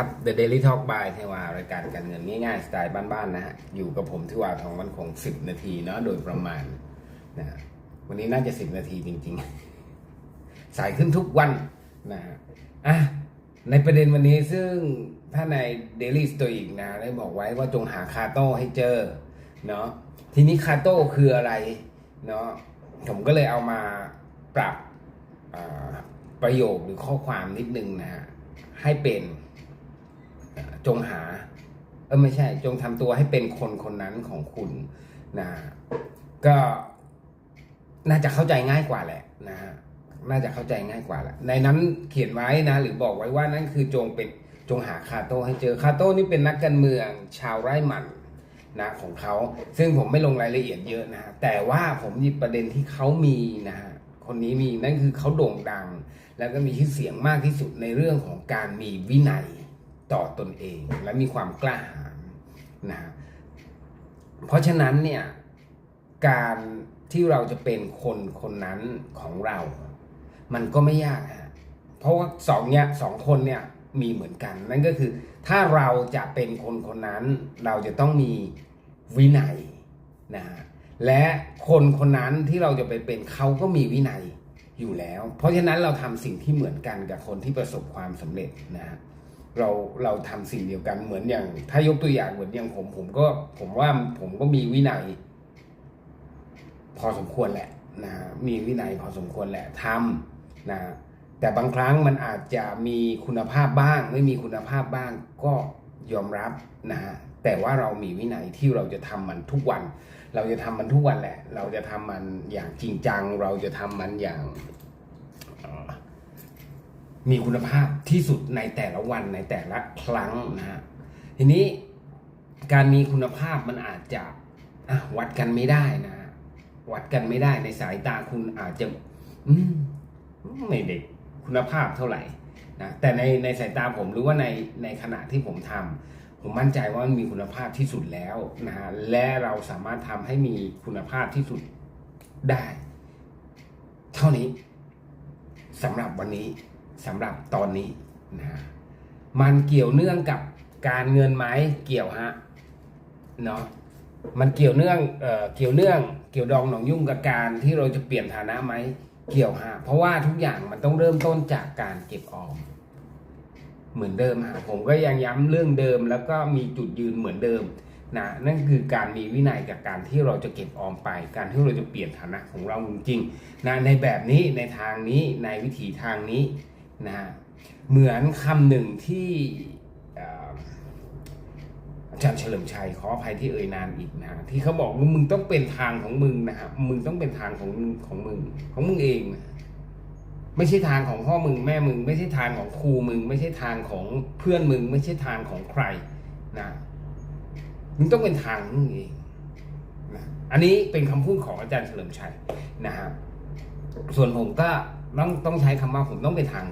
ครับ The Daily Talk by เทวารายการการเงินง่ายๆสไตล์บ้านๆนะฮะอยู่กับผมที่วาทองมันคง10นาทีเนาะโดยประมาณนะฮะวันนี้น่าจะ10นาทีจริงๆ สายขึ้นทุกวันนะฮะอะในประเด็นวันนี้ซึ่งถ้าใน Daily Stoic นะได้บอกไว้ว่าจงหาคาโต้ให้เจอเนาะทีนี้คาโต้คืออะไรเนาะผมก็เลยเอามาปรับประโยคหรือข้อความนิดนึงนะฮะให้เป็น จงหาเออไม่ใช่ จงทำตัวให้เป็นคนคนนั้นของคุณนะก็น่าจะเข้าใจง่ายกว่าแหละนะฮะน่าจะเข้าใจง่ายกว่าแหละในนั้นเขียนไว้นะ หรือบอกไว้ว่านั่นคือจงเป็นจงหาคาโต้ให้เจอคาโต้นี่เป็นนักการเมืองชาวไร่มันนะของเขา ซึ่งผมไม่ลงรายละเอียดเยอะนะฮะแต่ว่าผมหยิบประเด็นที่เขามีนะฮะคนนี้มีนั่นคือเขาโด่งดัง แล้วก็มีชื่อเสียงมากที่สุดในเรื่องของการมีวินัย ต่อตนเอง และมีความกล้าหาญนะฮะเพราะฉะนั้นเนี่ยการที่เราจะเป็นคนคนนั้นของเรา มันก็ไม่ยากฮะเพราะว่าสองเนี่ยสองคนเนี่ยมีเหมือนกัน นั่นก็คือถ้าเราจะเป็นคนคนนั้น เราจะต้องมีวินัยนะฮะและคนคนนั้นที่เราจะไปเป็นเขาก็มีวินัยอยู่แล้ว เพราะฉะนั้นเราทำสิ่งที่เหมือนกันกับคนที่ประสบความสำเร็จนะฮะ เราเราทำสิ่งเดียวกันเหมือนอย่าง ถ้ายกตัวอย่างเหมือนอย่างผมผมก็ผมว่าผมก็มีวินัย พอสมควรแหละนะมีวินัยพอสมควรแหละทำนะแต่บางครั้งมันอาจจะมีคุณภาพบ้าง ไม่มีคุณภาพบ้างก็ยอมรับนะฮะแต่ว่าเรามีวินัยที่เราจะทำมันทุกวัน เราจะทำมันทุกวันแหละ เราจะทำมันอย่างจริงจัง เราจะทำมันอย่าง มีคุณภาพที่สุดในแต่ละวันในแต่ละครั้งนะฮะทีนี้การมีคุณภาพมันอาจจะวัดกันไม่ได้นะฮะวัดกันไม่ได้ในสายตาคุณอาจจะไม่เด็กคุณภาพเท่าไหร่นะแต่ในในสายตาผมหรือว่าในในขณะที่ผมทำผมมั่นใจว่ามันมีคุณภาพที่สุดแล้วนะฮะและเราสามารถทำให้มีคุณภาพที่สุดได้ เท่านี้สำหรับวันนี้ สำหรับตอนนี้นะฮะมันเกี่ยวเนื่องกับการเงินไหมเกี่ยวฮะเนาะมันเกี่ยวเนื่องเอ่อเกี่ยวเนื่อง เกี่ยวดองหนองยุ่งกับการที่เราจะเปลี่ยนฐานะไหมเกี่ยวฮะเพราะว่าทุกอย่างมันต้องเริ่มต้นจากการเก็บออมเหมือนเดิมฮะผมก็ยังย้ำเรื่องเดิม แล้วก็มีจุดยืนเหมือนเดิมนะนั่นคือการมีวินัยกับการที่เราจะเก็บออมไป การที่เราจะเปลี่ยนฐานะของเราจริงๆนะในแบบนี้ในทางนี้ในวิถีทางนี้ นะเหมือนคำหนึ่งที่อาจารย์เฉลิมชัยขออภัยที่เอ่ยนามอีกนะที่เขาบอกว่ามึงต้องเป็นทางของมึงนะฮะมึงต้องเป็นทางของของมึงของมึงเองนะไม่ใช่ทางของพ่อมึงแม่มึง ไม่ใช่ทางของครูมึง ไม่ใช่ทางของเพื่อนมึง ไม่ใช่ทางของใครนะมึงต้องเป็นทางมึงเองนะอันนี้เป็นคำพูดของอาจารย์เฉลิมชัยนะครับส่วนผมก็ต้องต้องใช้คำว่าผมต้องเป็นทาง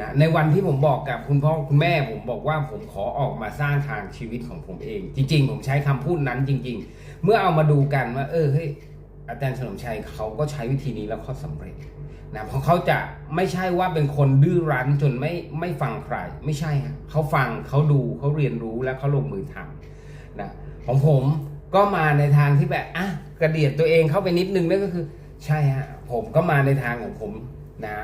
นะในวันที่ผมบอกกับคุณพ่อคุณแม่ผมบอกว่าผมขอออกมาสร้างทางชีวิตของผมเอง จริง ๆ ผมใช้คำพูดนั้นจริง ๆ เมื่อเอามาดูกันว่า เออเฮ้ยอาจารย์เฉลิมชัยเขาก็ใช้วิธีนี้แล้วเขาสำเร็จนะเพราะเขาจะไม่ใช่ว่าเป็นคนดื้อรั้นจนไม่ไม่ฟังใคร ไม่ใช่ฮะเขาฟังเขาดูเขาเรียนรู้แล้วเขาลงมือทำนะของผมก็มาในทางที่แบบอะกระเดียดตัวเองเข้าไปนิดนึงนั่นก็คือ ใช่ฮะผมก็มาในทางของผมนะ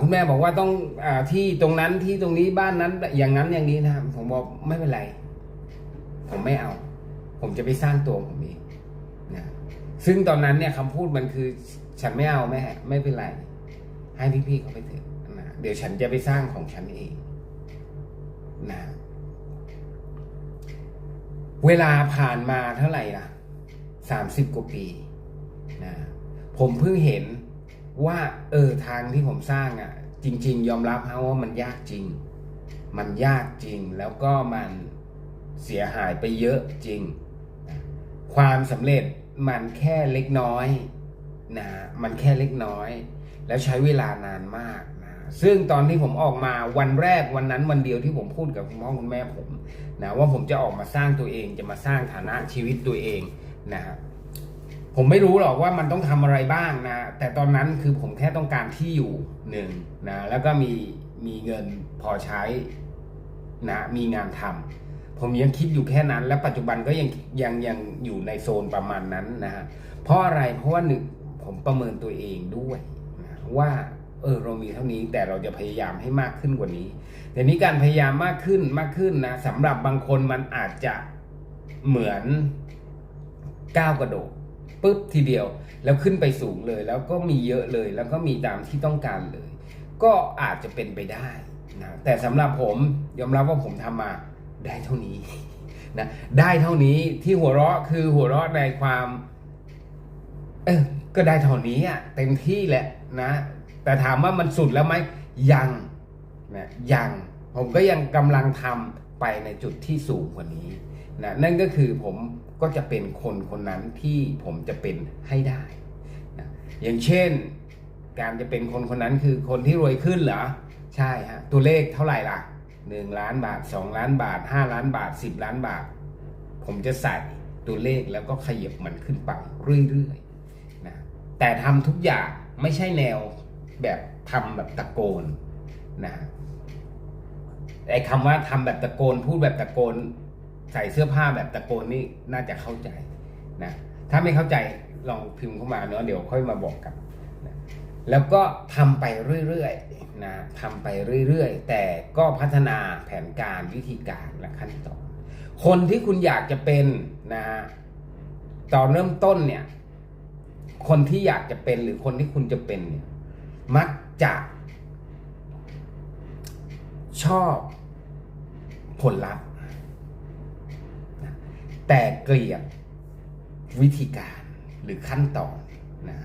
คุณแม่บอกว่าต้องอที่ตรงนั้นที่ตรงนี้บ้านนั้นอย่างนั้นอย่างนี้นะผมบอกไม่เป็นไร ผมไม่เอา ผมจะไปสร้างตัวผมเองนะซึ่งตอนนั้นเนี่ยคำพูดมันคือ ฉันไม่เอาแม่ไม่เป็นไร ให้พี่ๆเขาไปเถอะนะเดี๋ยวฉันจะไปสร้างของฉันเองนะเวลาผ่านมาเท่าไหร่ล่ะสามสิบกว่าปีนะผมเพิ่งเห็น ว่าเออทางที่ผมสร้างอะ่ะ จริง ๆ ยอมรับฮะว่ามันยากจริง มันยากจริงแล้วก็มันเสียหายไปเยอะจริง ความสำเร็จมันแค่เล็กน้อยนะมันแค่เล็กน้อย แล้วใช้เวลานานมากนะซึ่งตอนที่ผมออกมาวันแรกวันนั้นวันเดียวที่ผมพูดกับคุณพ่อคุณแม่ผมนะว่าผมจะออกมาสร้างตัวเองจะมาสร้างฐานะชีวิตตัวเองนะครับ ผมไม่รู้หรอกว่ามันต้องทำอะไรบ้างนะ แต่ตอนนั้นคือผมแค่ต้องการที่อยู่หนึ่งนะแล้วก็มีมีเงินพอใช้นะมีงานทำผมยังคิดอยู่แค่นั้น และปัจจุบันก็ยังยังยังอยู่ในโซนประมาณนั้นนะฮะเพราะอะไรเพราะว่าหนึ่งผมประเมินตัวเองด้วยนะว่าเออเรามีเท่านี้แต่เราจะพยายามให้มากขึ้นกว่านี้ แต่นี้การพยายามมากขึ้นมากขึ้นนะสำหรับบางคนมันอาจจะเหมือนก้าวกระโดด ปุ๊บทีเดียว แล้วขึ้นไปสูงเลย แล้วก็มีเยอะเลย แล้วก็มีตามที่ต้องการเลย ก็อาจจะเป็นไปได้นะแต่สำหรับผมยอมรับว่าผมทำมาได้เท่านี้นะได้เท่านี้ที่หัวเราะคือหัวเราะในความ เออก็ได้เท่านี้อะเต็มที่แหละนะ แต่ถามว่ามันสุดแล้วไหมยังนะยังผมก็ยังกำลังทำไปในจุดที่สูงกว่านี้นะนั่นก็คือผม ก็จะเป็นคนคนนั้นที่ผมจะเป็นให้ได้นะอย่างเช่น การจะเป็นคนคนนั้นคือคนที่รวยขึ้นเหรอ ใช่ฮะ ตัวเลขเท่าไหร่ล่ะหนึ่งล้านบาทสองล้านบาทห้าล้านบาทสิบล้านบาท ผมจะใส่ตัวเลขแล้วก็ขยับมันขึ้นไปเรื่อยๆนะแต่ทำทุกอย่างไม่ใช่แนวแบบทำแบบตะโกนนะไอ้คำว่าทำแบบตะโกนพูดแบบตะโกน ใส่เสื้อผ้าแบบตะโกนนี่น่าจะเข้าใจนะถ้าไม่เข้าใจลองพิมพ์เข้ามาเนาะเดี๋ยวค่อยมาบอกกันนะแล้วก็ทำไปเรื่อยๆนะทำไปเรื่อยๆ แต่ก็พัฒนาแผนการวิธีการและขั้นตอนคนที่คุณอยากจะเป็นนะฮะตอนเริ่มต้นเนี่ย คนที่อยากจะเป็นหรือคนที่คุณจะเป็นเนี่ยมักจะชอบผลลัพธ์ แต่เกลียดวิธีการหรือขั้นตอนนะ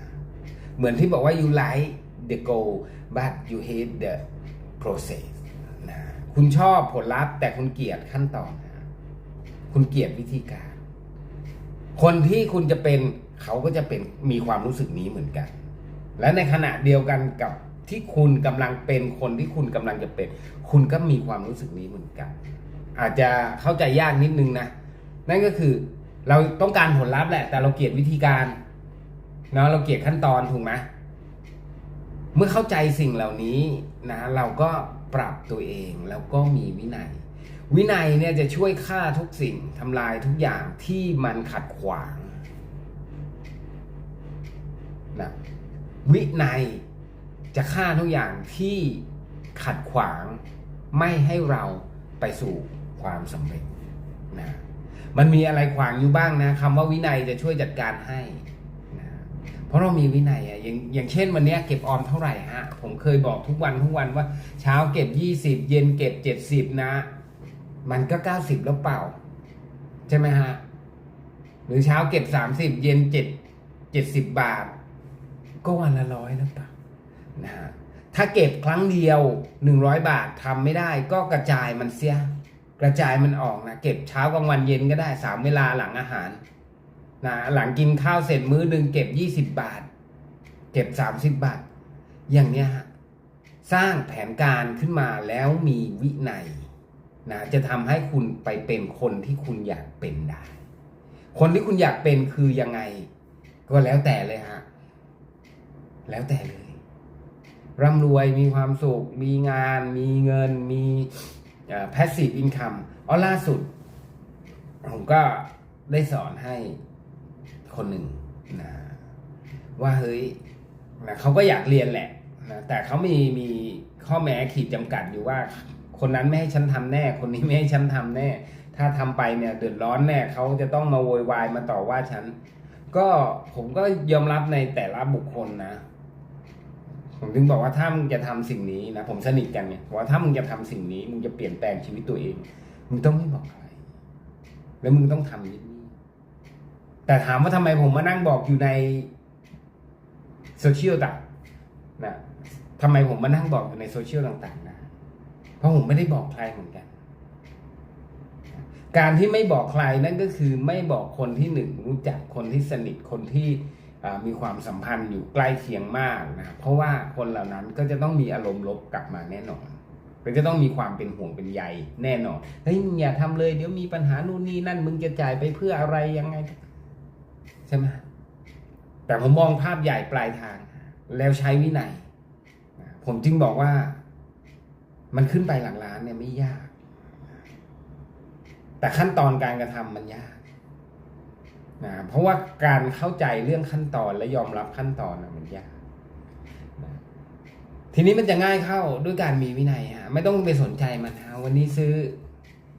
เหมือนที่บอกว่า you like the goal but you hate the process นะคุณชอบผลลัพธ์ แต่คุณเกลียดขั้นตอนนะคุณเกลียดวิธีการ คนที่คุณจะเป็นเขาก็จะเป็นมีความรู้สึกนี้เหมือนกัน และในขณะเดียวกันกับที่คุณกำลังเป็นคนที่คุณกำลังจะเป็น คุณก็มีความรู้สึกนี้เหมือนกัน อาจจะเข้าใจยากนิดนึงนะ นั่นก็คือเราต้องการผลลัพธ์แหละ แต่เราเกลียดวิธีการเนาะเราเกลียดขั้นตอนถูกไหมเมื่อเข้าใจสิ่งเหล่านี้นะเราก็ปรับตัวเองแล้วก็มีวินัย วินัยเนี่ยจะช่วยฆ่าทุกสิ่งทำลายทุกอย่างที่มันขัดขวางนะวินัยจะฆ่าทุกอย่างที่ขัดขวางไม่ให้เราไปสู่ความสำเร็จนะ มันมีอะไรขวางอยู่บ้างนะคำว่าวินัยจะช่วยจัดการให้นะเพราะเรามีวินัยอะอย่างอย่างเช่นวันนี้เก็บออมเท่าไหร่ฮะผมเคยบอกทุกวันทุกวันว่า เช้าเก็บ20เย็นเก็บ70นะ มันก็90แล้วเปล่า ใช่ไหมฮะหรือเช้าเก็บ30เย็น7 70บบาท ก็วันละร้อยแล้วเปล่านะฮะถ้าเก็บครั้งเดียว100บาททำไม่ได้ก็กระจายมันเสีย กระจายมันออกนะเก็บเช้ากลางวันเย็นก็ได้สามเวลาหลังอาหารนะหลังกินข้าวเสร็จมื้อหนึ่งเก็บ20บบาท เก็บ30บบาท อย่างเนี้ยฮะสร้างแผนการขึ้นมาแล้วมีวินัยนะจะทำให้คุณไปเป็นคนที่คุณอยากเป็นได้ คนที่คุณอยากเป็นคือยังไง ก็แล้วแต่เลยฮะแล้วแต่เลยร่ำรวยมีความสุข มีงาน มีเงินมี เอ่อ passive income อ๋อล่าสุด ผมก็ได้สอนให้คนหนึ่งนะว่าเฮ้ยนะเขาก็อยากเรียนแหละนะแต่เขามีมีข้อแม้ขีดจำกัดอยู่ว่า คนนั้นไม่ให้ฉันทำแน่ คนนี้ไม่ให้ฉันทำแน่ ถ้าทำไปเนี่ยเดือดร้อนแน่เขาจะต้องมาโวยวายมาต่อว่าฉันก็ผมก็ยอมรับในแต่ละบุคคลนะ ผมถึงบอกว่าถ้ามึงจะทำสิ่งนี้นะผมสนิทกันเนี่ยว่าถ้ามึงจะทำสิ่งนี้มึงจะเปลี่ยนแปลงชีวิตตัวเอง มึงต้องไม่บอกใคร แล้วมึงต้องทำนิ่งๆแต่ถามว่าทำไมผมมานั่งบอกอยู่ในโซเชียลต่างนะทำไมผมมานั่งบอกอยู่ในโซเชียลต่างๆนะเพราะผมไม่ได้บอกใครเหมือนกัน การที่ไม่บอกใครนั่นก็คือไม่บอกคนที่หนึ่งรู้จักคนที่สนิทคนที่ มีความสัมพันธ์อยู่ใกล้เคียงมากนะเพราะว่าคนเหล่านั้นก็จะต้องมีอารมณ์ลบกลับมาแน่นอนก็จะต้องมีความเป็นห่วงเป็นใยแน่นอนเฮ้ยมึงอย่าทำเลย เดี๋ยวมีปัญหานู่นนี่นั่นมึงจะจ่ายไปเพื่ออะไรยังไง ใช่ไหมแต่ผมมองภาพใหญ่ปลายทาง แล้วใช้วินัยผมจึงบอกว่า มันขึ้นไปหลังร้านเนี่ยไม่ยาก แต่ขั้นตอนการกระทำมันยาก นะเพราะว่าการเข้าใจเรื่องขั้นตอนและยอมรับขั้นตอนนะมันยากนะทีนี้มันจะง่ายเข้าด้วยการมีวินัยฮะไม่ต้องไปสนใจมันฮะวันนี้ซื้อ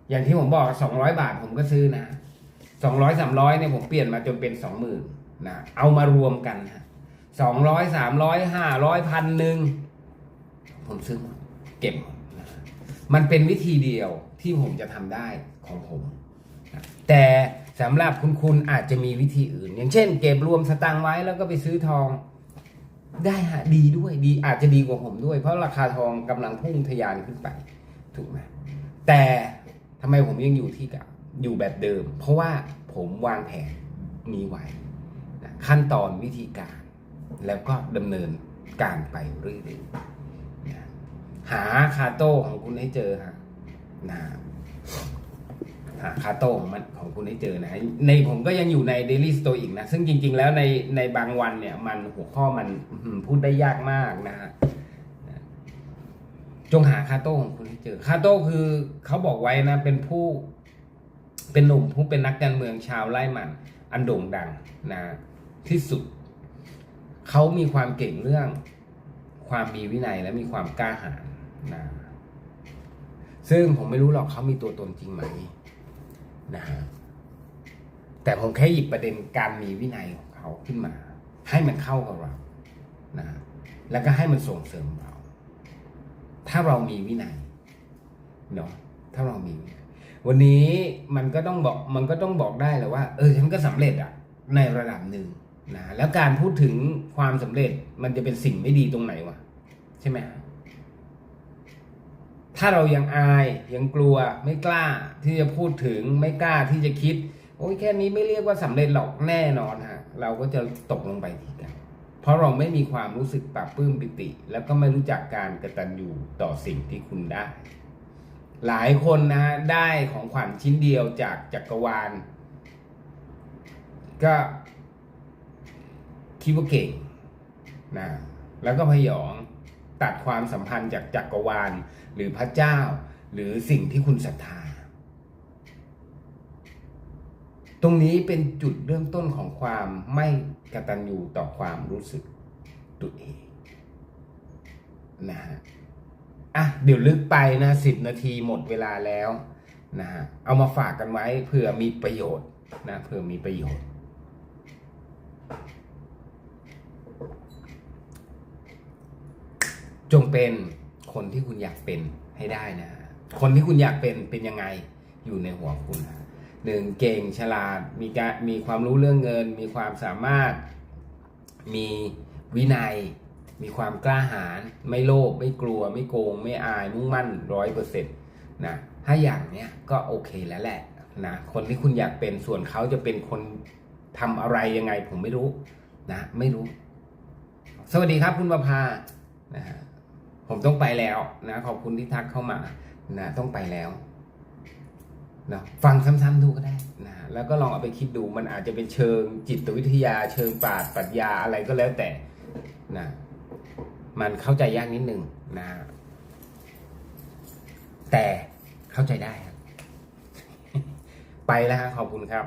อย่างที่ผมบอกสองร้อยบาทผมก็ซื้อนะสองร้อยสามร้อยเนี่ยผมเปลี่ยนมาจนเป็นสองหมื่นนะเอามารวมกันฮะสองร้อยสามร้อยห้าร้อยพันหนึ่งผมซื้อหมดเก็บหมดนะมันเป็นวิธีเดียวที่ผมจะทำได้ของผมนะแต่ สำหรับคุณคุณอาจจะมีวิธีอื่น อย่างเช่น เก็บรวมสตางค์ไว้แล้วก็ไปซื้อทอง ได้ฮะดีด้วยดีอาจจะดีกว่าผมด้วย เพราะราคาทองกำลังพุ่งทะยานขึ้นไป ถูกไหมแต่ทำไมผมยังอยู่ที่เกับอยู่แบบเดิม เพราะว่าผมวางแผนนี้ไว้นะขั้นตอนวิธีการ แล้วก็ดำเนินการไปเรื่อยๆหาคาโต้ของคุณให้เจอฮะนะ หาคาโต้ของมันของคุณให้เจอนะในผมก็ยังอยู่ใน Daily Store อีกนะ ซึ่งจริง ๆ แล้วในในบางวันเนี่ย มันหัวข้อมันพูดได้ยากมากนะฮะจงหาคาโต้ของคุณให้เจอคาโต้คือเขาบอกไว้นะ เป็นผู้ เป็นหนุ่มผู้เป็นนักการเมืองชาวไร่มันอันโด่งดังนะที่สุด เขามีความเก่งเรื่อง ความมีวินัยและมีความกล้าหาญนะซึ่งผมไม่รู้หรอกเขามีตัวตนจริงไหม นะฮะแต่ผมแค่หยิบประเด็นการมีวินัยของเขาขึ้นมา ให้มันเข้ากับเรานะฮะแล้วก็ให้มันส่งเสริมเรา ถ้าเรามีวินัยเนาะถ้าเรามีวินัยวันนี้มันก็ต้องบอกมันก็ต้องบอกได้แหละว่า เออฉันก็สำเร็จอะในระดับหนึ่งนะแล้วการพูดถึงความสำเร็จมันจะเป็นสิ่งไม่ดีตรงไหนวะใช่ไหมฮะ ถ้าเรายังอายยังกลัวไม่กล้าที่จะพูดถึงไม่กล้าที่จะคิด โอ้ยแค่นี้ไม่เรียกว่าสำเร็จหรอกแน่นอนฮะเราก็จะตกลงไปทีเดียวเพราะเราไม่มีความรู้สึกปลาบปื้มปิติ แล้วก็ไม่รู้จักการกระตัญญูต่อสิ่งที่คุณได้ หลายคนนะฮะได้ของขวัญชิ้นเดียวจากจักรวาล ก็คิดว่าเก่งนะแล้วก็พยอง ตัดความสัมพันธ์จากจักรวาล หรือพระเจ้า หรือสิ่งที่คุณศรัทธา ตรงนี้เป็นจุดเริ่มต้นของความไม่กตัญญูต่อความรู้สึกตัวเองนะฮะอะเดี๋ยวลึกไปนะสิบนาทีหมดเวลาแล้วนะฮะเอามาฝากกันไว้เผื่อมีประโยชน์นะเผื่อมีประโยชน์ จงเป็นคนที่คุณอยากเป็นให้ได้นะ คนที่คุณอยากเป็นเป็นยังไงอยู่ในหัวคุณนะหนึ่งเก่งฉลาดมีการมีความรู้เรื่องเงิน มีความสามารถ มีวินัย มีความกล้าหาญไม่โลภไม่กลัว ไม่โกง ไม่อายมุ่งมั่นร้อยเปอร์เซ็นต์นะถ้าอย่างเนี้ยก็โอเคแล้วแหละนะคนที่คุณอยากเป็นส่วนเขาจะเป็นคนทำอะไรยังไงผมไม่รู้นะ ไม่รู้ สวัสดีครับคุณประภานะฮะ ผมต้องไปแล้วนะขอบคุณที่ทักเข้ามานะต้องไปแล้วนะฟังซ้ำๆดูก็ได้นะแล้วก็ลองเอาไปคิดดูมันอาจจะเป็นเชิงจิตวิทยา เชิงปราชญ์ปรัชญาอะไรก็แล้วแต่นะมันเข้าใจยากนิดนึงนะแต่เข้าใจได้ครับ ไปแล้วฮะขอบคุณครับ